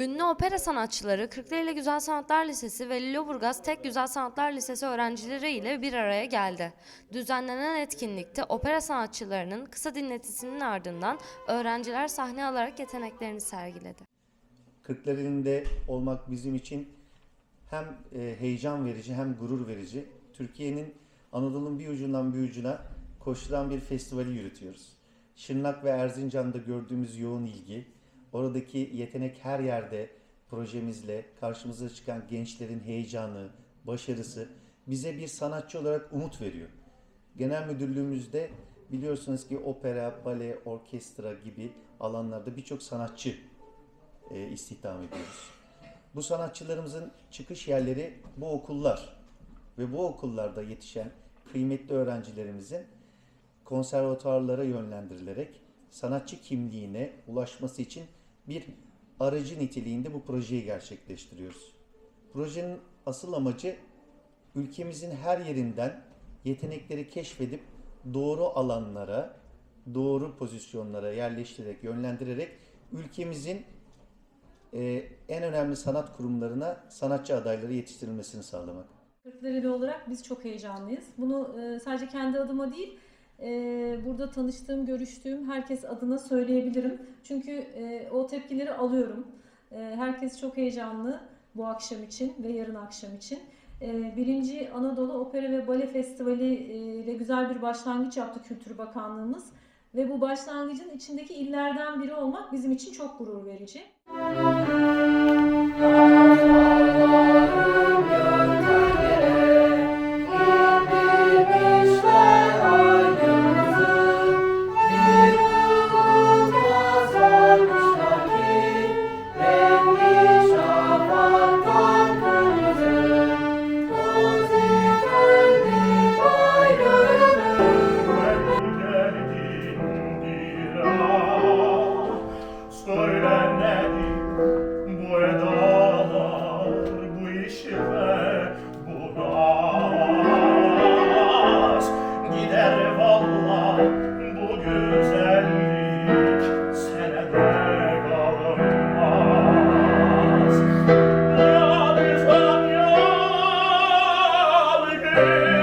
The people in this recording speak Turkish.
Ünlü opera sanatçıları Kırklareli Güzel Sanatlar Lisesi ve Lüleburgaz Tek Güzel Sanatlar Lisesi öğrencileri ile bir araya geldi. Düzenlenen etkinlikte opera sanatçılarının kısa dinletisinin ardından öğrenciler sahne alarak yeteneklerini sergiledi. Kırklareli'nde olmak bizim için hem e, heyecan verici hem gurur verici. Türkiye'nin Anadolu'nun bir ucundan bir ucuna koşturan bir festivali yürütüyoruz. Şırnak ve Erzincan'da gördüğümüz yoğun ilgi, oradaki yetenek her yerde projemizle karşımıza çıkan gençlerin heyecanı, başarısı bize bir sanatçı olarak umut veriyor. Genel müdürlüğümüzde biliyorsunuz ki opera, bale, orkestra gibi alanlarda birçok sanatçı e, istihdam ediyoruz. Bu sanatçılarımızın çıkış yerleri bu okullar ve bu okullarda yetişen kıymetli öğrencilerimizin konservatuarlara yönlendirilerek sanatçı kimliğine ulaşması için bir aracı niteliğinde bu projeyi gerçekleştiriyoruz. Projenin asıl amacı ülkemizin her yerinden yetenekleri keşfedip doğru alanlara, doğru pozisyonlara yerleştirerek, yönlendirerek ülkemizin e, en önemli sanat kurumlarına sanatçı adayları yetiştirilmesini sağlamak. Kırklareli olarak biz çok heyecanlıyız. Bunu e, sadece kendi adıma değil, burada tanıştığım, görüştüğüm herkes adına söyleyebilirim. Çünkü e, o tepkileri alıyorum. E, herkes çok heyecanlı bu akşam için ve yarın akşam için. E, birinci Anadolu Opera ve Bale Festivali e, ile güzel bir başlangıç yaptı Kültür Bakanlığımız. Ve bu başlangıcın içindeki illerden biri olmak bizim için çok gurur verici. Amen.